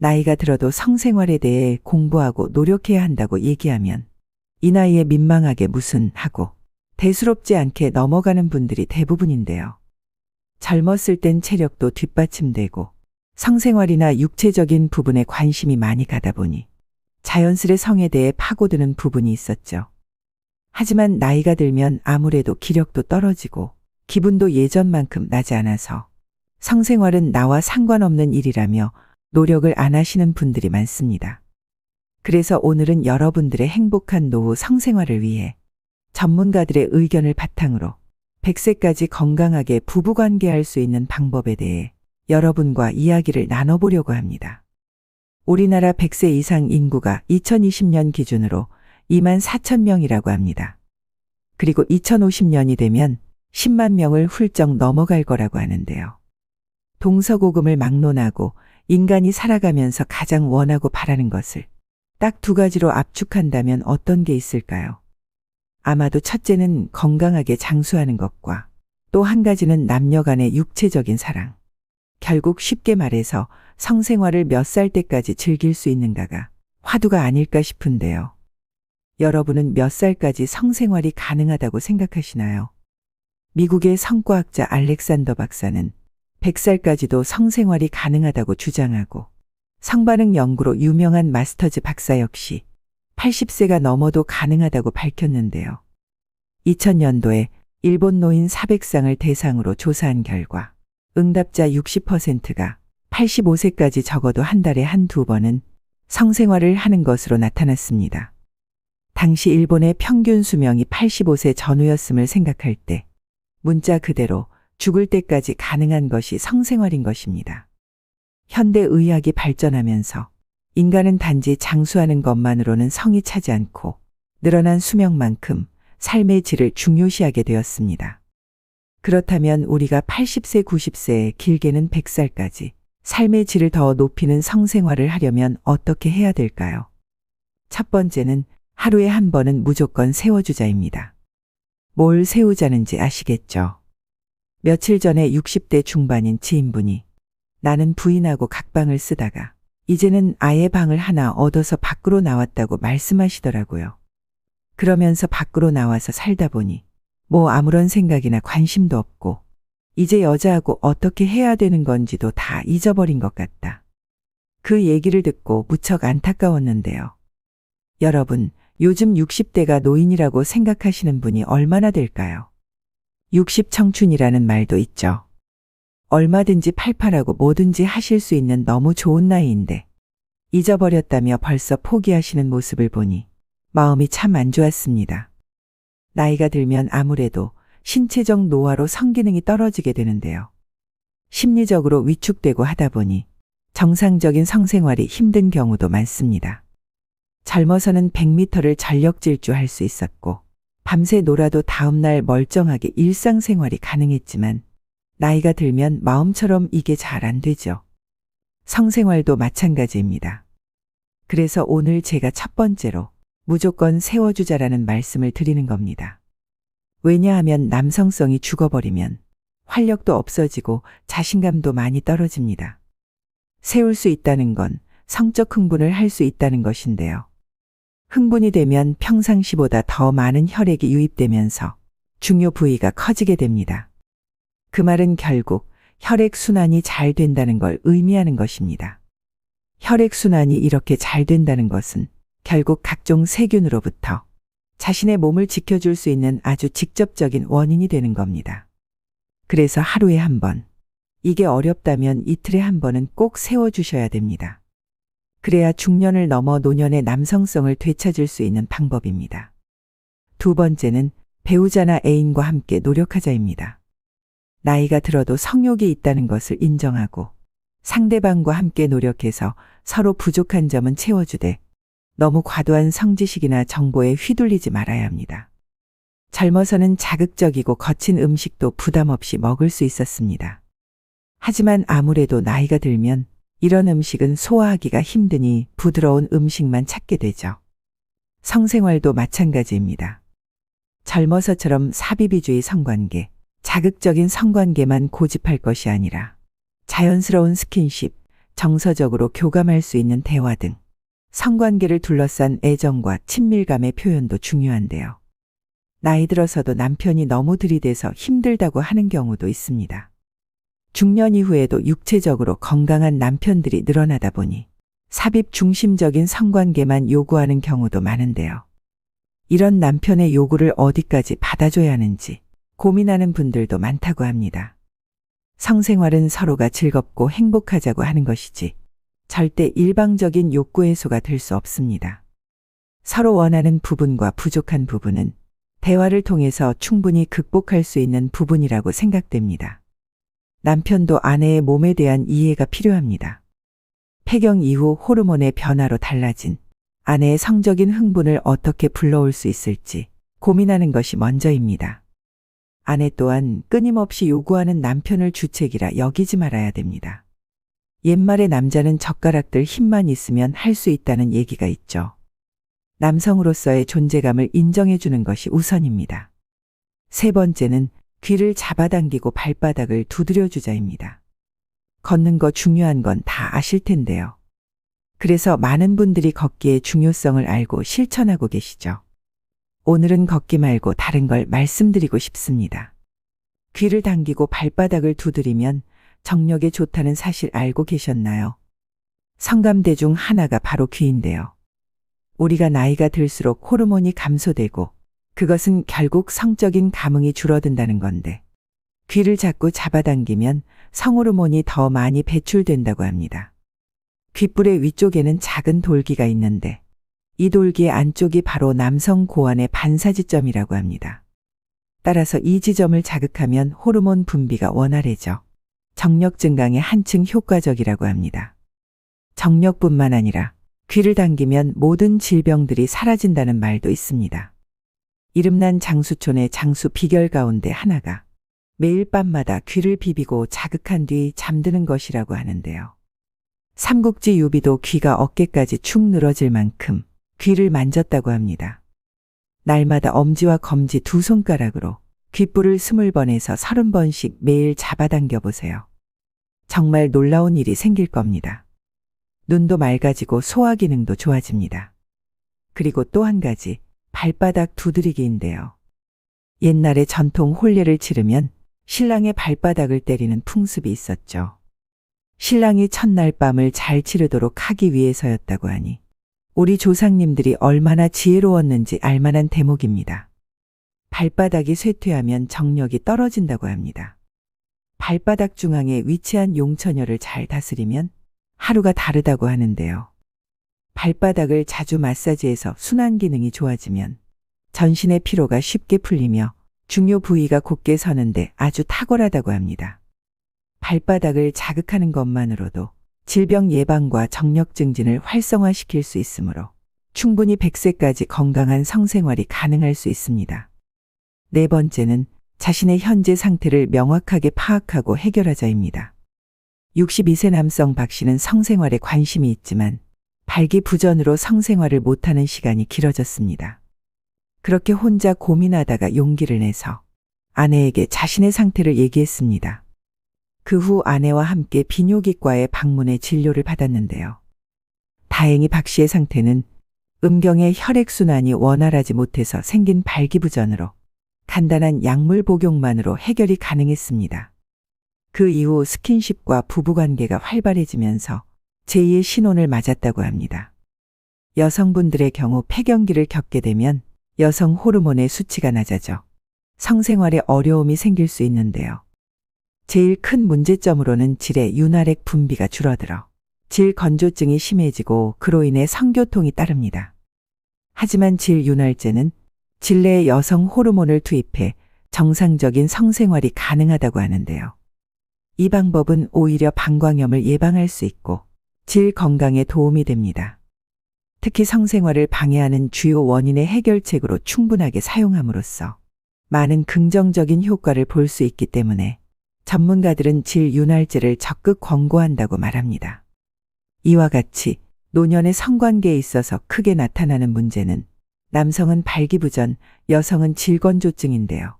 나이가 들어도 성생활에 대해 공부하고 노력해야 한다고 얘기하면 이 나이에 민망하게 무슨 하고 대수롭지 않게 넘어가는 분들이 대부분인데요. 젊었을 땐 체력도 뒷받침되고 성생활이나 육체적인 부분에 관심이 많이 가다 보니 자연스레 성에 대해 파고드는 부분이 있었죠. 하지만 나이가 들면 아무래도 기력도 떨어지고 기분도 예전만큼 나지 않아서 성생활은 나와 상관없는 일이라며 노력을 안 하시는 분들이 많습니다. 그래서 오늘은 여러분들의 행복한 노후 성생활을 위해 전문가들의 의견을 바탕으로 100세까지 건강하게 부부관계할 수 있는 방법에 대해 여러분과 이야기를 나눠보려고 합니다. 우리나라 100세 이상 인구가 2020년 기준으로 2만 4천 명이라고 합니다. 그리고 2050년이 되면 10만 명을 훌쩍 넘어갈 거라고 하는데요. 동서고금을 막론하고 인간이 살아가면서 가장 원하고 바라는 것을 딱 두 가지로 압축한다면 어떤 게 있을까요? 아마도 첫째는 건강하게 장수하는 것과 또 한 가지는 남녀 간의 육체적인 사랑. 결국 쉽게 말해서 성생활을 몇 살 때까지 즐길 수 있는가가 화두가 아닐까 싶은데요. 여러분은 몇 살까지 성생활이 가능하다고 생각하시나요? 미국의 성과학자 알렉산더 박사는 100살까지도 성생활이 가능하다고 주장하고 성반응 연구로 유명한 마스터즈 박사 역시 80세가 넘어도 가능하다고 밝혔는데요. 2000년도에 일본 노인 400상을 대상으로 조사한 결과 응답자 60%가 85세까지 적어도 한 달에 한두 번은 성생활을 하는 것으로 나타났습니다. 당시 일본의 평균 수명이 85세 전후였음을 생각할 때 문자 그대로 죽을 때까지 가능한 것이 성생활인 것입니다. 현대 의학이 발전하면서 인간은 단지 장수하는 것만으로는 성이 차지 않고 늘어난 수명만큼 삶의 질을 중요시하게 되었습니다. 그렇다면 우리가 80세, 90세, 길게는 100살까지 삶의 질을 더 높이는 성생활을 하려면 어떻게 해야 될까요? 첫 번째는 하루에 한 번은 무조건 세워주자입니다. 뭘 세우자는지 아시겠죠? 며칠 전에 60대 중반인 지인분이 나는 부인하고 각방을 쓰다가 이제는 아예 방을 하나 얻어서 밖으로 나왔다고 말씀하시더라고요. 그러면서 밖으로 나와서 살다 보니 뭐 아무런 생각이나 관심도 없고 이제 여자하고 어떻게 해야 되는 건지도 다 잊어버린 것 같다. 그 얘기를 듣고 무척 안타까웠는데요. 여러분, 요즘 60대가 노인이라고 생각하시는 분이 얼마나 될까요? 60 청춘이라는 말도 있죠. 얼마든지 팔팔하고 뭐든지 하실 수 있는 너무 좋은 나이인데 잊어버렸다며 벌써 포기하시는 모습을 보니 마음이 참 안 좋았습니다. 나이가 들면 아무래도 신체적 노화로 성기능이 떨어지게 되는데요. 심리적으로 위축되고 하다 보니 정상적인 성생활이 힘든 경우도 많습니다. 젊어서는 100m를 전력 질주할 수 있었고 밤새 놀아도 다음날 멀쩡하게 일상생활이 가능했지만 나이가 들면 마음처럼 이게 잘 안 되죠. 성생활도 마찬가지입니다. 그래서 오늘 제가 첫 번째로 무조건 세워주자라는 말씀을 드리는 겁니다. 왜냐하면 남성성이 죽어버리면 활력도 없어지고 자신감도 많이 떨어집니다. 세울 수 있다는 건 성적 흥분을 할 수 있다는 것인데요. 흥분이 되면 평상시보다 더 많은 혈액이 유입되면서 중요 부위가 커지게 됩니다. 그 말은 결국 혈액 순환이 잘 된다는 걸 의미하는 것입니다. 혈액 순환이 이렇게 잘 된다는 것은 결국 각종 세균으로부터 자신의 몸을 지켜줄 수 있는 아주 직접적인 원인이 되는 겁니다. 그래서 하루에 한 번, 이게 어렵다면 이틀에 한 번은 꼭 세워주셔야 됩니다. 그래야 중년을 넘어 노년의 남성성을 되찾을 수 있는 방법입니다. 두 번째는 배우자나 애인과 함께 노력하자입니다. 나이가 들어도 성욕이 있다는 것을 인정하고 상대방과 함께 노력해서 서로 부족한 점은 채워주되 너무 과도한 성지식이나 정보에 휘둘리지 말아야 합니다. 젊어서는 자극적이고 거친 음식도 부담 없이 먹을 수 있었습니다. 하지만 아무래도 나이가 들면 이런 음식은 소화하기가 힘드니 부드러운 음식만 찾게 되죠. 성생활도 마찬가지입니다. 젊어서처럼 사비비주의 성관계, 자극적인 성관계만 고집할 것이 아니라 자연스러운 스킨십, 정서적으로 교감할 수 있는 대화 등 성관계를 둘러싼 애정과 친밀감의 표현도 중요한데요. 나이 들어서도 남편이 너무 들이대서 힘들다고 하는 경우도 있습니다. 중년 이후에도 육체적으로 건강한 남편들이 늘어나다 보니 삽입 중심적인 성관계만 요구하는 경우도 많은데요. 이런 남편의 요구를 어디까지 받아줘야 하는지 고민하는 분들도 많다고 합니다. 성생활은 서로가 즐겁고 행복하자고 하는 것이지 절대 일방적인 욕구 해소가 될 수 없습니다. 서로 원하는 부분과 부족한 부분은 대화를 통해서 충분히 극복할 수 있는 부분이라고 생각됩니다. 남편도 아내의 몸에 대한 이해가 필요합니다. 폐경 이후 호르몬의 변화로 달라진 아내의 성적인 흥분을 어떻게 불러올 수 있을지 고민하는 것이 먼저입니다. 아내 또한 끊임없이 요구하는 남편을 주책이라 여기지 말아야 됩니다. 옛말에 남자는 젓가락들 힘만 있으면 할 수 있다는 얘기가 있죠. 남성으로서의 존재감을 인정해 주는 것이 우선입니다. 세 번째는 귀를 잡아당기고 발바닥을 두드려주자입니다. 걷는 거 중요한 건 다 아실 텐데요. 그래서 많은 분들이 걷기의 중요성을 알고 실천하고 계시죠. 오늘은 걷기 말고 다른 걸 말씀드리고 싶습니다. 귀를 당기고 발바닥을 두드리면 정력에 좋다는 사실 알고 계셨나요? 성감대 중 하나가 바로 귀인데요. 우리가 나이가 들수록 호르몬이 감소되고 그것은 결국 성적인 감흥이 줄어든다는 건데 귀를 자꾸 잡아당기면 성호르몬이 더 많이 배출된다고 합니다. 귓불의 위쪽에는 작은 돌기가 있는데 이 돌기의 안쪽이 바로 남성 고환의 반사지점이라고 합니다. 따라서 이 지점을 자극하면 호르몬 분비가 원활해져 정력 증강에 한층 효과적이라고 합니다. 정력뿐만 아니라 귀를 당기면 모든 질병들이 사라진다는 말도 있습니다. 이름난 장수촌의 장수 비결 가운데 하나가 매일 밤마다 귀를 비비고 자극한 뒤 잠드는 것이라고 하는데요. 삼국지 유비도 귀가 어깨까지 축 늘어질 만큼 귀를 만졌다고 합니다. 날마다 엄지와 검지 두 손가락으로 귓불을 스물 번에서 서른 번씩 매일 잡아당겨 보세요. 정말 놀라운 일이 생길 겁니다. 눈도 맑아지고 소화 기능도 좋아집니다. 그리고 또 한 가지, 발바닥 두드리기인데요. 옛날에 전통 혼례를 치르면 신랑의 발바닥을 때리는 풍습이 있었죠. 신랑이 첫날 밤을 잘 치르도록 하기 위해서였다고 하니 우리 조상님들이 얼마나 지혜로웠는지 알만한 대목입니다. 발바닥이 쇠퇴하면 정력이 떨어진다고 합니다. 발바닥 중앙에 위치한 용처녀를 잘 다스리면 하루가 다르다고 하는데요. 발바닥을 자주 마사지해서 순환 기능이 좋아지면 전신의 피로가 쉽게 풀리며 중요 부위가 곧게 서는데 아주 탁월하다고 합니다. 발바닥을 자극하는 것만으로도 질병 예방과 정력 증진을 활성화시킬 수 있으므로 충분히 100세까지 건강한 성생활이 가능할 수 있습니다. 네 번째는 자신의 현재 상태를 명확하게 파악하고 해결하자입니다. 62세 남성 박 씨는 성생활에 관심이 있지만 발기부전으로 성생활을 못하는 시간이 길어졌습니다. 그렇게 혼자 고민하다가 용기를 내서 아내에게 자신의 상태를 얘기했습니다. 그 후 아내와 함께 비뇨기과에 방문해 진료를 받았는데요. 다행히 박 씨의 상태는 음경의 혈액순환이 원활하지 못해서 생긴 발기부전으로 간단한 약물 복용만으로 해결이 가능했습니다. 그 이후 스킨십과 부부관계가 활발해지면서 제2의 신혼을 맞았다고 합니다. 여성분들의 경우 폐경기를 겪게 되면 여성 호르몬의 수치가 낮아져 성생활에 어려움이 생길 수 있는데요. 제일 큰 문제점으로는 질의 윤활액 분비가 줄어들어 질 건조증이 심해지고 그로 인해 성교통이 따릅니다. 하지만 질 윤활제는 질내에 여성 호르몬을 투입해 정상적인 성생활이 가능하다고 하는데요. 이 방법은 오히려 방광염을 예방할 수 있고 질 건강에 도움이 됩니다. 특히 성생활을 방해하는 주요 원인의 해결책으로 충분하게 사용함으로써 많은 긍정적인 효과를 볼 수 있기 때문에 전문가들은 질 윤활제를 적극 권고한다고 말합니다. 이와 같이 노년의 성관계에 있어서 크게 나타나는 문제는 남성은 발기부전, 여성은 질건조증인데요.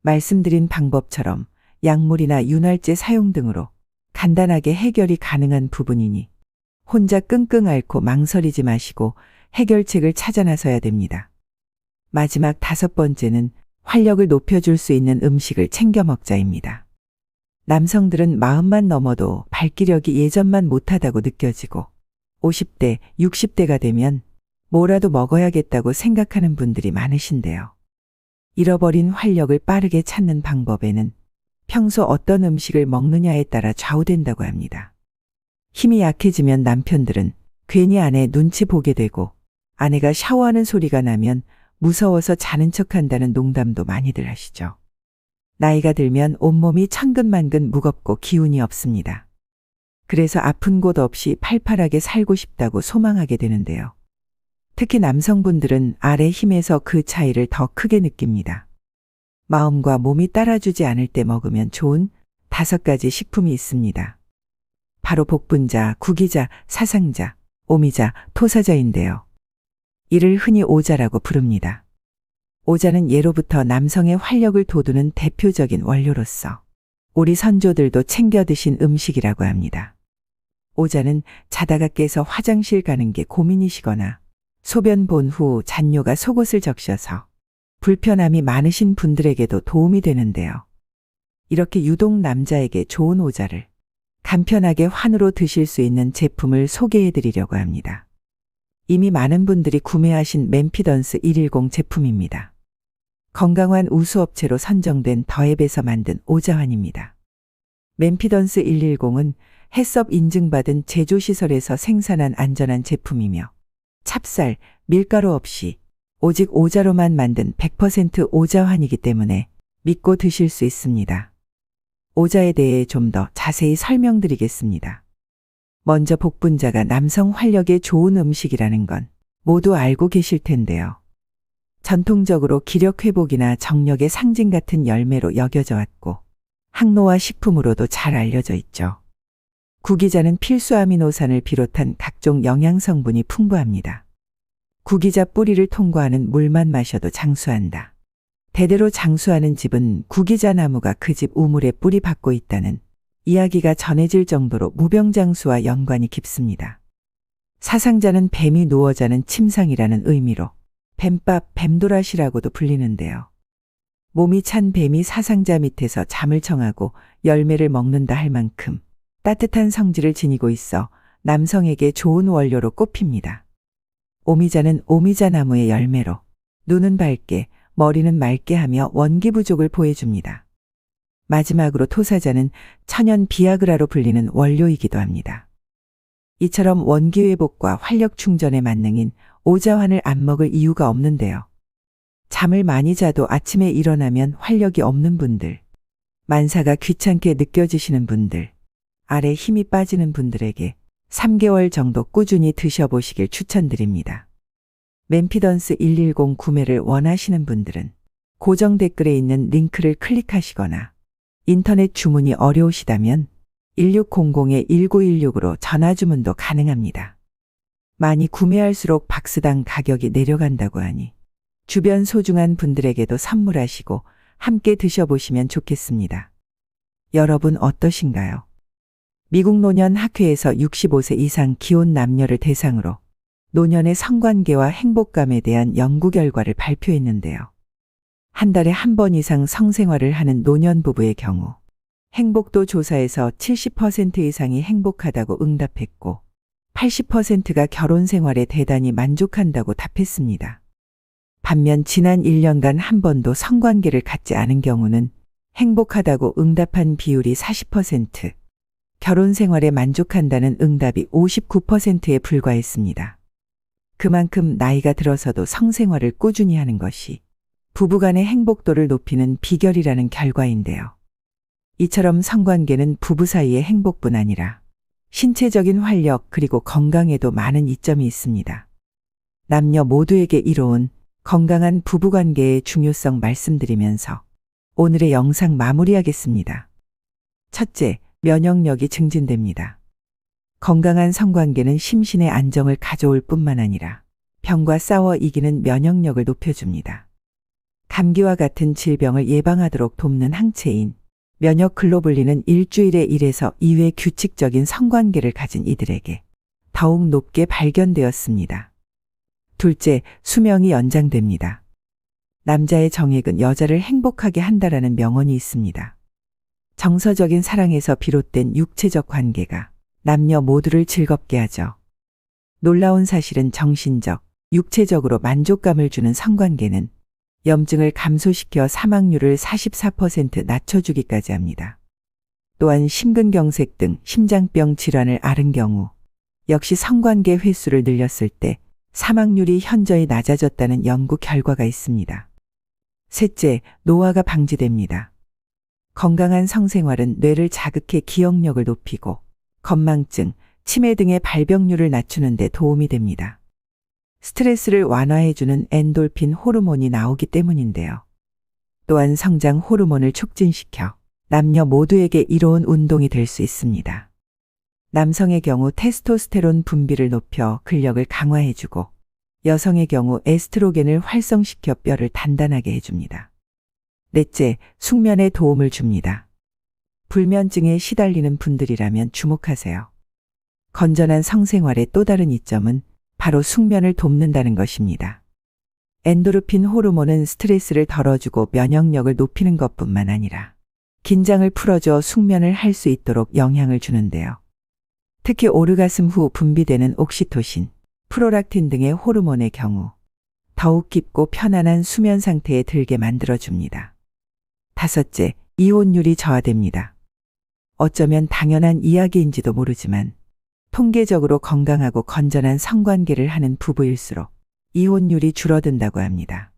말씀드린 방법처럼 약물이나 윤활제 사용 등으로 간단하게 해결이 가능한 부분이니 혼자 끙끙 앓고 망설이지 마시고 해결책을 찾아 나서야 됩니다. 마지막 다섯 번째는 활력을 높여줄 수 있는 음식을 챙겨 먹자입니다. 남성들은 마음만 넘어도 발기력이 예전만 못하다고 느껴지고 50대, 60대가 되면 뭐라도 먹어야겠다고 생각하는 분들이 많으신데요. 잃어버린 활력을 빠르게 찾는 방법에는 평소 어떤 음식을 먹느냐에 따라 좌우된다고 합니다. 힘이 약해지면 남편들은 괜히 아내 눈치 보게 되고 아내가 샤워하는 소리가 나면 무서워서 자는 척 한다는 농담도 많이들 하시죠. 나이가 들면 온몸이 천근만근 무겁고 기운이 없습니다. 그래서 아픈 곳 없이 팔팔하게 살고 싶다고 소망하게 되는데요. 특히 남성분들은 아래 힘에서 그 차이를 더 크게 느낍니다. 마음과 몸이 따라주지 않을 때 먹으면 좋은 다섯 가지 식품이 있습니다. 바로 복분자, 구기자, 사상자, 오미자, 토사자인데요. 이를 흔히 오자라고 부릅니다. 오자는 예로부터 남성의 활력을 돋우는 대표적인 원료로서 우리 선조들도 챙겨 드신 음식이라고 합니다. 오자는 자다가 깨서 화장실 가는 게 고민이시거나 소변 본 후 잔뇨가 속옷을 적셔서 불편함이 많으신 분들에게도 도움이 되는데요. 이렇게 유독 남자에게 좋은 오자를 간편하게 환으로 드실 수 있는 제품을 소개해 드리려고 합니다. 이미 많은 분들이 구매하신 맨피던스 110 제품입니다. 건강한 우수업체로 선정된 더앱에서 만든 오자환입니다. 맨피던스 110은 해썹 인증받은 제조시설에서 생산한 안전한 제품이며 찹쌀, 밀가루 없이 오직 오자로만 만든 100% 오자환이기 때문에 믿고 드실 수 있습니다. 오자에 대해 좀 더 자세히 설명드리겠습니다. 먼저 복분자가 남성 활력에 좋은 음식이라는 건 모두 알고 계실 텐데요. 전통적으로 기력 회복이나 정력의 상징 같은 열매로 여겨져 왔고 항노화 식품으로도 잘 알려져 있죠. 구기자는 필수 아미노산을 비롯한 각종 영양 성분이 풍부합니다. 구기자 뿌리를 통과하는 물만 마셔도 장수한다. 대대로 장수하는 집은 구기자 나무가 그 집 우물에 뿌리 박고 있다는 이야기가 전해질 정도로 무병장수와 연관이 깊습니다. 사상자는 뱀이 누워 자는 침상이라는 의미로 뱀밥, 뱀도라시라고도 불리는데요. 몸이 찬 뱀이 사상자 밑에서 잠을 청하고 열매를 먹는다 할 만큼 따뜻한 성질을 지니고 있어 남성에게 좋은 원료로 꼽힙니다. 오미자는 오미자 나무의 열매로 눈은 밝게 머리는 맑게 하며 원기 부족을 보여줍니다. 마지막으로 토사자는 천연 비아그라로 불리는 원료이기도 합니다. 이처럼 원기 회복과 활력 충전의 만능인 오자환을 안 먹을 이유가 없는데요. 잠을 많이 자도 아침에 일어나면 활력이 없는 분들, 만사가 귀찮게 느껴지시는 분들, 아래 힘이 빠지는 분들에게 3개월 정도 꾸준히 드셔보시길 추천드립니다. 맨피던스 110 구매를 원하시는 분들은 고정 댓글에 있는 링크를 클릭하시거나 인터넷 주문이 어려우시다면 1600-1916으로 전화 주문도 가능합니다. 많이 구매할수록 박스당 가격이 내려간다고 하니 주변 소중한 분들에게도 선물하시고 함께 드셔보시면 좋겠습니다. 여러분 어떠신가요? 미국 노년 학회에서 65세 이상 기혼 남녀를 대상으로 노년의 성관계와 행복감에 대한 연구 결과를 발표했는데요. 한 달에 한 번 이상 성생활을 하는 노년 부부의 경우 행복도 조사에서 70% 이상이 행복하다고 응답했고 80%가 결혼 생활에 대단히 만족한다고 답했습니다. 반면 지난 1년간 한 번도 성관계를 갖지 않은 경우는 행복하다고 응답한 비율이 40%, 결혼 생활에 만족한다는 응답이 59%에 불과했습니다. 그만큼 나이가 들어서도 성생활을 꾸준히 하는 것이 부부간의 행복도를 높이는 비결이라는 결과인데요. 이처럼 성관계는 부부 사이의 행복뿐 아니라 신체적인 활력 그리고 건강에도 많은 이점이 있습니다. 남녀 모두에게 이로운 건강한 부부관계의 중요성 말씀드리면서 오늘의 영상 마무리하겠습니다. 첫째, 면역력이 증진됩니다. 건강한 성관계는 심신의 안정을 가져올 뿐만 아니라 병과 싸워 이기는 면역력을 높여줍니다. 감기와 같은 질병을 예방하도록 돕는 항체인 면역 글로불린은 일주일에 1에서 2회 규칙적인 성관계를 가진 이들에게 더욱 높게 발견되었습니다. 둘째, 수명이 연장됩니다. 남자의 정액은 여자를 행복하게 한다라는 명언이 있습니다. 정서적인 사랑에서 비롯된 육체적 관계가 남녀 모두를 즐겁게 하죠. 놀라운 사실은 정신적, 육체적으로 만족감을 주는 성관계는 염증을 감소시켜 사망률을 44% 낮춰주기까지 합니다. 또한 심근경색 등 심장병 질환을 앓은 경우 역시 성관계 횟수를 늘렸을 때 사망률이 현저히 낮아졌다는 연구 결과가 있습니다. 셋째, 노화가 방지됩니다. 건강한 성생활은 뇌를 자극해 기억력을 높이고 건망증, 치매 등의 발병률을 낮추는 데 도움이 됩니다. 스트레스를 완화해주는 엔돌핀 호르몬이 나오기 때문인데요. 또한 성장 호르몬을 촉진시켜 남녀 모두에게 이로운 운동이 될 수 있습니다. 남성의 경우 테스토스테론 분비를 높여 근력을 강화해주고 여성의 경우 에스트로겐을 활성시켜 뼈를 단단하게 해줍니다. 넷째, 숙면에 도움을 줍니다. 불면증에 시달리는 분들이라면 주목하세요. 건전한 성생활의 또 다른 이점은 바로 숙면을 돕는다는 것입니다. 엔도르핀 호르몬은 스트레스를 덜어주고 면역력을 높이는 것뿐만 아니라 긴장을 풀어줘 숙면을 할 수 있도록 영향을 주는데요. 특히 오르가슴 후 분비되는 옥시토신, 프로락틴 등의 호르몬의 경우 더욱 깊고 편안한 수면 상태에 들게 만들어줍니다. 다섯째, 이혼율이 저하됩니다. 어쩌면 당연한 이야기인지도 모르지만 통계적으로 건강하고 건전한 성관계를 하는 부부일수록 이혼율이 줄어든다고 합니다.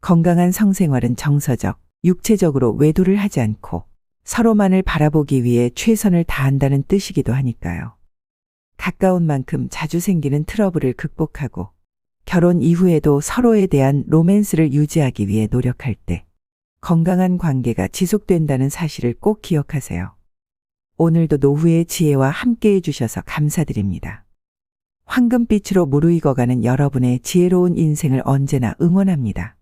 건강한 성생활은 정서적, 육체적으로 외도를 하지 않고 서로만을 바라보기 위해 최선을 다한다는 뜻이기도 하니까요. 가까운 만큼 자주 생기는 트러블을 극복하고 결혼 이후에도 서로에 대한 로맨스를 유지하기 위해 노력할 때 건강한 관계가 지속된다는 사실을 꼭 기억하세요. 오늘도 노후의 지혜와 함께 해주셔서 감사드립니다. 황금빛으로 무르익어가는 여러분의 지혜로운 인생을 언제나 응원합니다.